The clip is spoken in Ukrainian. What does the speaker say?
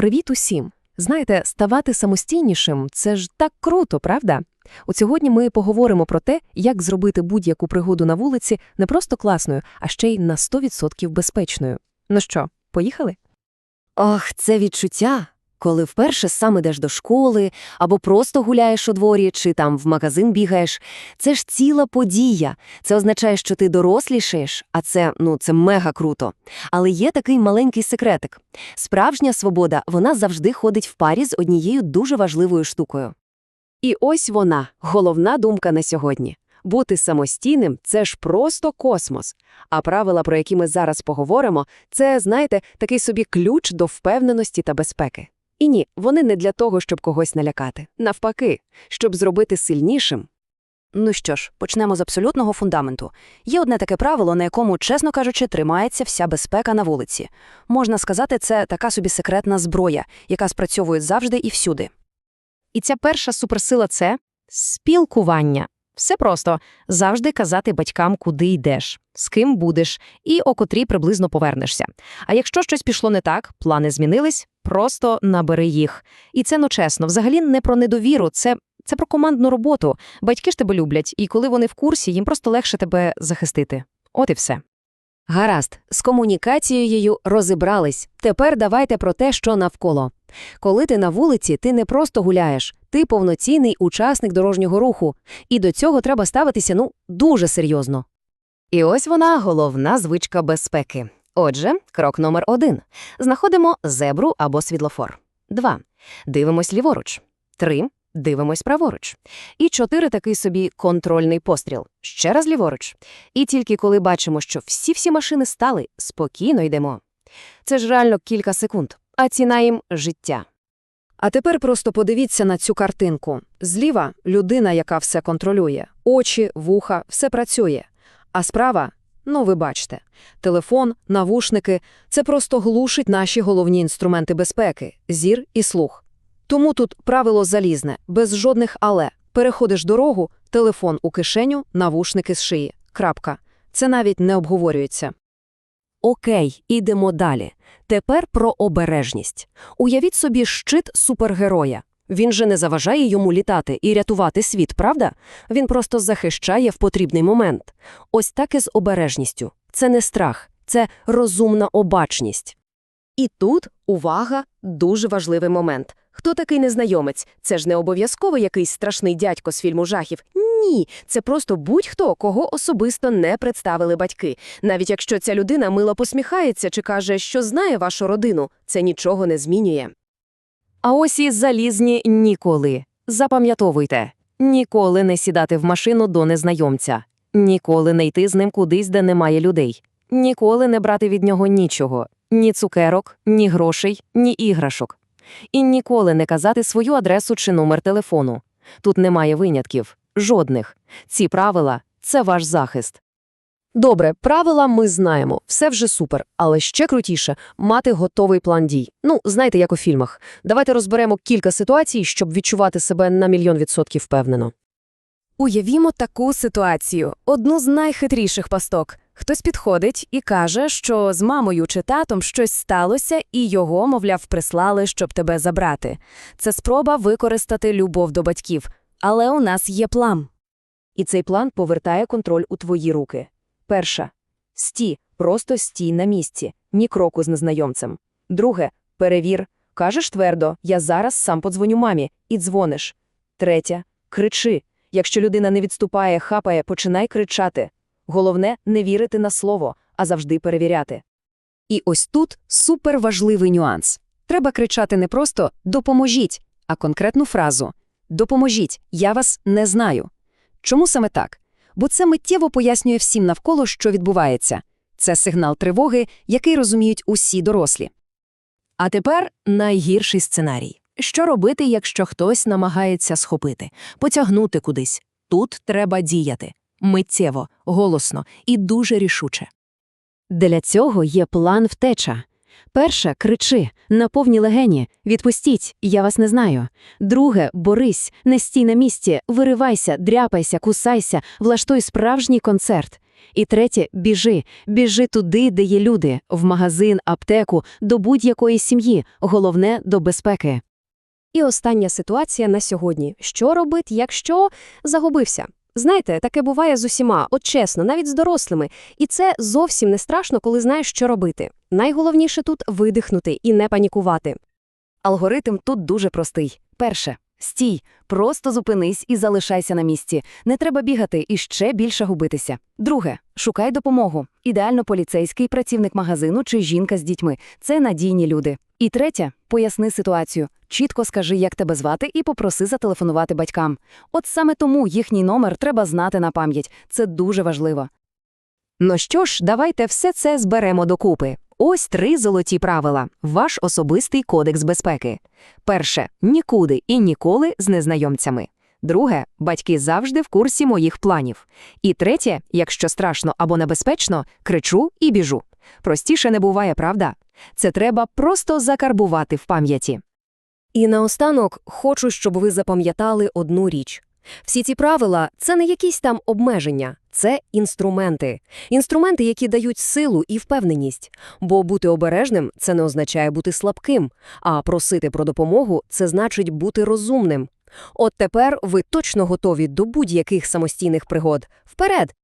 Привіт усім! Знаєте, ставати самостійнішим це ж так круто, правда? От сьогодні ми поговоримо про те, як зробити будь-яку пригоду на вулиці не просто класною, а ще й на 100% безпечною. Ну що, поїхали? Ох, це відчуття, коли вперше сам ідеш до школи, або просто гуляєш у дворі, чи там в магазин бігаєш. Це ж ціла подія. Це означає, що ти дорослішаєш, а це, ну, це мега круто. Але є такий маленький секретик. Справжня свобода, вона завжди ходить в парі з однією дуже важливою штукою. І ось вона, головна думка на сьогодні. Бути самостійним – це ж просто космос. А правила, про які ми зараз поговоримо, це, знаєте, такий собі ключ до впевненості та безпеки. І ні, вони не для того, щоб когось налякати. Навпаки, щоб зробити сильнішим. Ну що ж, почнемо з абсолютного фундаменту. Є одне таке правило, на якому, чесно кажучи, тримається вся безпека на вулиці. Можна сказати, це така собі секретна зброя, яка спрацьовує завжди і всюди. І ця перша суперсила це спілкування. Все просто завжди казати батькам, куди йдеш, з ким будеш і о котрій приблизно повернешся. А якщо щось пішло не так, плани змінились, просто набери їх. І це ну чесно, взагалі не про недовіру, це, це про командну роботу. Батьки ж тебе люблять, і коли вони в курсі, їм просто легше тебе захистити. От і все. Гаразд, з комунікацією розібрались. Тепер давайте про те, що навколо. Коли ти на вулиці, ти не просто гуляєш, ти повноцінний учасник дорожнього руху. І до цього треба ставитися, ну, дуже серйозно. І ось вона головна звичка безпеки. Отже, крок номер один. Знаходимо зебру або світлофор. Два. Дивимось ліворуч. Три. Дивимось праворуч. І чотири такий собі контрольний постріл. Ще раз ліворуч. І тільки коли бачимо, що всі-всі машини стали, спокійно йдемо. Це ж реально кілька секунд, а ціна їм – життя. А тепер просто подивіться на цю картинку. Зліва – людина, яка все контролює. Очі, вуха – все працює. А справа – ну ви бачите. Телефон, навушники – це просто глушить наші головні інструменти безпеки – зір і слух. Тому тут правило залізне, без жодних «але». Переходиш дорогу, телефон у кишеню, навушники з шиї. Крапка. Це навіть не обговорюється. Окей, ідемо далі. Тепер про обережність. Уявіть собі щит супергероя. Він же не заважає йому літати і рятувати світ, правда? Він просто захищає в потрібний момент. Ось так і з обережністю. Це не страх, це розумна обачність. І тут, увага, дуже важливий момент. Хто такий незнайомець? Це ж не обов'язково якийсь страшний дядько з фільму жахів. Ні, це просто будь-хто, кого особисто не представили батьки. Навіть якщо ця людина мило посміхається чи каже, що знає вашу родину, це нічого не змінює. А ось і залізні ніколи. Запам'ятовуйте. Ніколи не сідати в машину до незнайомця. Ніколи не йти з ним кудись, де немає людей. Ніколи не брати від нього нічого. Ні цукерок, ні грошей, ні іграшок. І ніколи не казати свою адресу чи номер телефону. Тут немає винятків. Жодних. Ці правила це ваш захист. Добре, правила ми знаємо, все вже супер, але ще крутіше мати готовий план дій. Ну, знаєте, як у фільмах. Давайте розберемо кілька ситуацій, щоб відчувати себе на мільйон відсотків впевнено. Уявімо таку ситуацію, одну з найхитріших пасток. Хтось підходить і каже, що з мамою чи татом щось сталося, і його, мовляв, прислали, щоб тебе забрати. Це спроба використати любов до батьків. Але у нас є план. І цей план повертає контроль у твої руки. Перша – стій, просто стій на місці, ні кроку з незнайомцем. Друге – перевір. Кажеш твердо, я зараз сам подзвоню мамі, і дзвониш. Третє – кричи. Якщо людина не відступає, хапає, починай кричати. Головне – не вірити на слово, а завжди перевіряти. І ось тут суперважливий нюанс. Треба кричати не просто «допоможіть», а конкретну фразу «допоможіть, я вас не знаю». Чому саме так? Бо це миттєво пояснює всім навколо, що відбувається. Це сигнал тривоги, який розуміють усі дорослі. А тепер найгірший сценарій. Що робити, якщо хтось намагається схопити, потягнути кудись? Тут треба діяти. Миттєво, голосно і дуже рішуче. Для цього є план втеча. Перше кричи, наповні легені, відпустіть, я вас не знаю. Друге борись, не стій на місці, виривайся, дряпайся, кусайся, влаштуй справжній концерт. І третє біжи. Біжи туди, де є люди, в магазин, аптеку, до будь-якої сім'ї, головне до безпеки. І остання ситуація на сьогодні. Що робити, якщо загубився? Знаєте, таке буває з усіма, от чесно, навіть з дорослими. І це зовсім не страшно, коли знаєш, що робити. Найголовніше тут видихнути і не панікувати. Алгоритм тут дуже простий. Перше. Стій, просто зупинись і залишайся на місці. Не треба бігати і ще більше губитися. Друге, шукай допомогу. Ідеально поліцейський, працівник магазину чи жінка з дітьми. Це надійні люди. І третє, поясни ситуацію. Чітко скажи, як тебе звати, і попроси зателефонувати батькам. От саме тому їхній номер треба знати на пам'ять. Це дуже важливо. Ну що ж, давайте все це зберемо докупи. Ось три золоті правила. Ваш особистий кодекс безпеки. Перше нікуди і ніколи з незнайомцями. Друге батьки завжди в курсі моїх планів. І третє, якщо страшно або небезпечно, кричу і біжу. Простіше не буває, правда? Це треба просто закарбувати в пам'яті. І наостанок хочу, щоб ви запам'ятали одну річ. Всі ці правила – це не якісь там обмеження, це інструменти. Інструменти, які дають силу і впевненість. Бо бути обережним – це не означає бути слабким, а просити про допомогу – це значить бути розумним. От тепер ви точно готові до будь-яких самостійних пригод. Вперед!